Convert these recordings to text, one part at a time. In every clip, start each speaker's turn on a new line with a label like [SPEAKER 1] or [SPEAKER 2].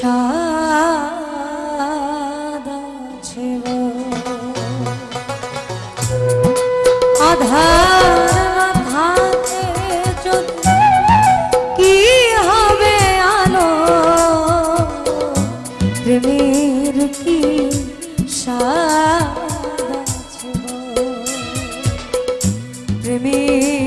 [SPEAKER 1] সাদা ছিল আধার প্রেমের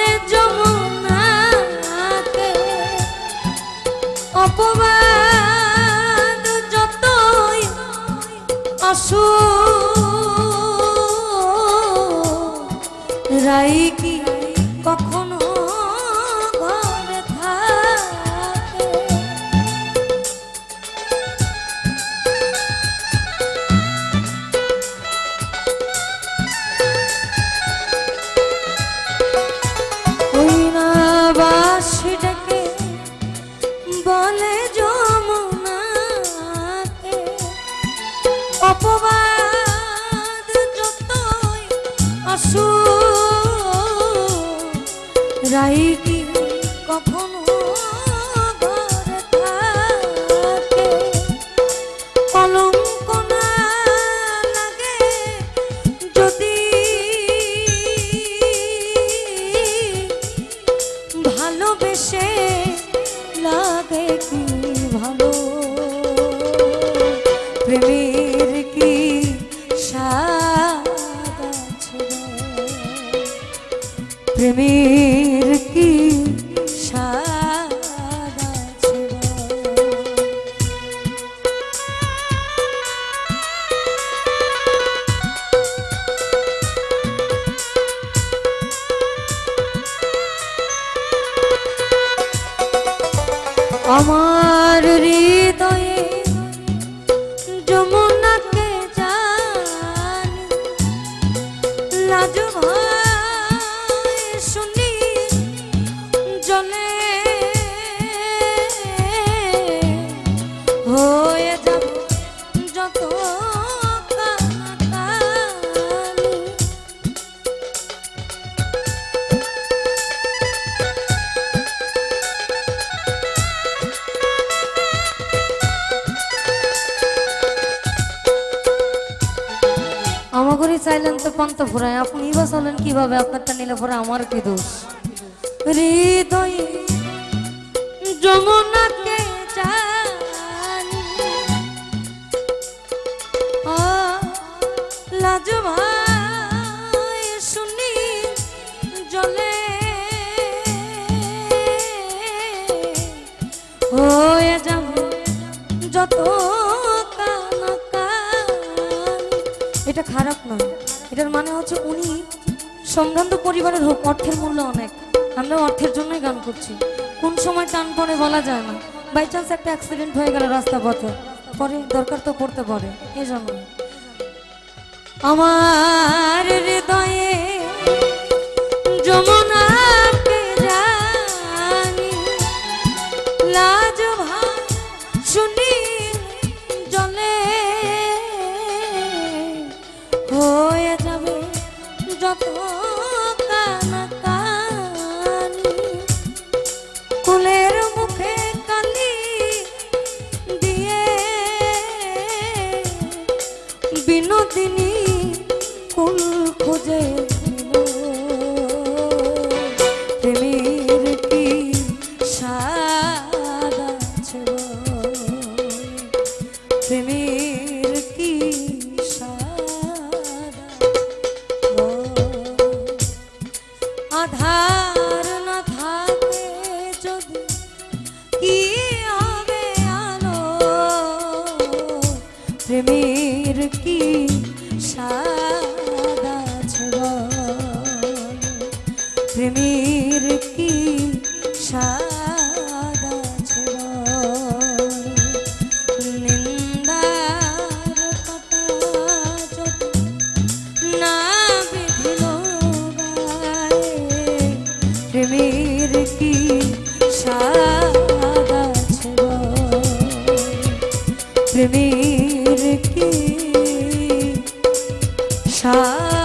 [SPEAKER 1] বলে যমুনাকে। অপবাদ যতই আসু আসু রাই কি কখনো ভালোবেসে লাগে কি ভালো? প্রেমের কি আমার হৃদয়ে যমুনাকে লাজ আমাগরি চাইলেন তো পান্ত ফুরায়। আপনি বা চলেন কীভাবে? আপনারটা নিলে পরে আমার কি দোষ? হৃদয়ে যমুনাকে জানি আ, লাজ ভাই শুনি জলে। যাব যত এটা খারাপ না এটার মানে হচ্ছে উনি সম্ভ্রান্ত পরিবারের হোক অর্থের মূল্য অনেক। আমরা অর্থের জন্যই গান করছি। কোন সময় টান পড়ে বলা যায় না। বাই চান্স একটা অ্যাক্সিডেন্ট হয়ে গেল রাস্তা পথে। পরে দরকার তো পড়তে পারে। এই জন্য। আমার হৃদয়ে আধার না থাকে যদি কি হবে আলো? প্রেমের কি সার